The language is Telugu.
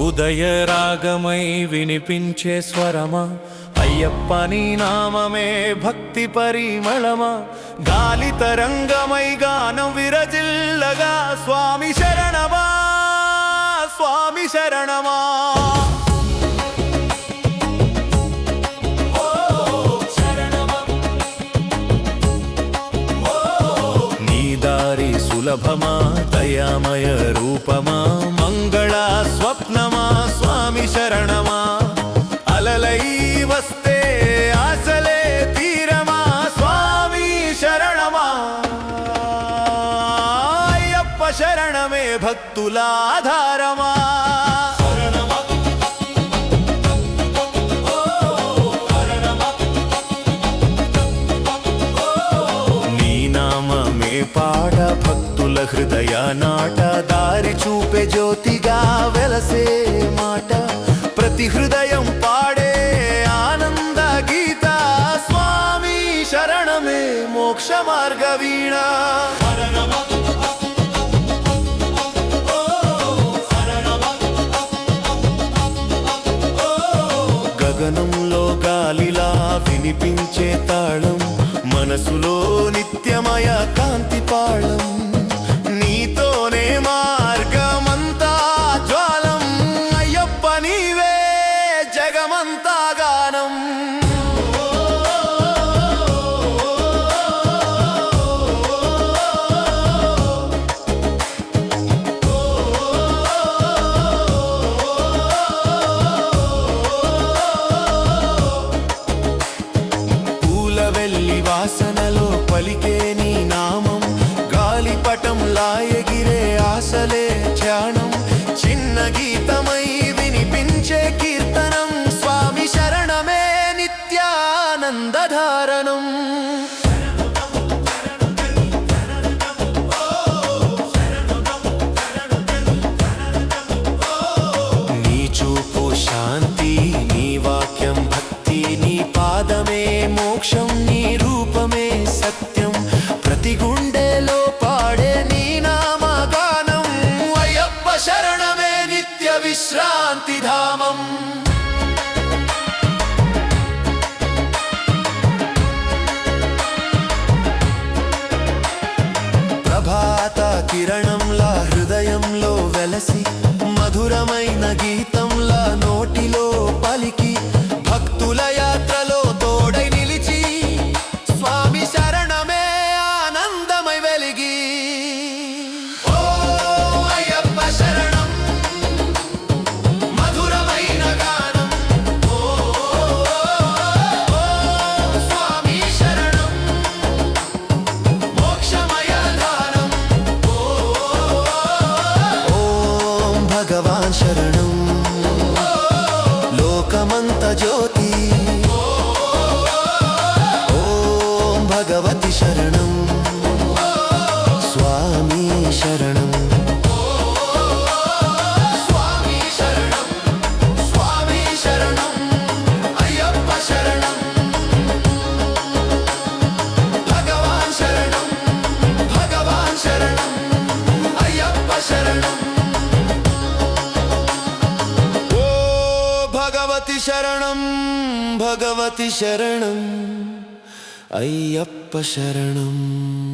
ఉదయరాగమై వినిపించే స్వరమా అయ్యప్ప నీ నామమే భక్తి పరిమళమా గాలి తరంగమై గానం విరజిల్లగా స్వామి శరణమా స్వామి శరణమా నీ దారి సులభమా దయామయ రూపమా మంగళ స్వప్నమా స్వామి శరణమా అలలై వస్తే శరణమే భక్తుల ఆధారమా నీ నామమే పాడ భక్తుల హృదయ నాట దారి చూపే జ్యోతిగా వెలసే మాట ప్రతి హృదయం పాడే ఆనంద గీత స్వామి శరణమే మోక్ష మార్గ వీణ వినిపించే తాళం మనసులో నిత్యమయ కాంతి పాళం. నిత్యానందధారణం నీ చూపు శాంతి నీ వాక్యం భక్తి నీ పాదమే మోక్షం నీ రూపమే సత్యం. ప్రతి గుండెలో పాడే నీ నామగానం. అయ్యప్ప శరణమే నిత్య విశ్రాంతి ధామం. see. ശരണം. ശരണം ഭഗവതി ശരണം അയ്യപ്പ ശരണം.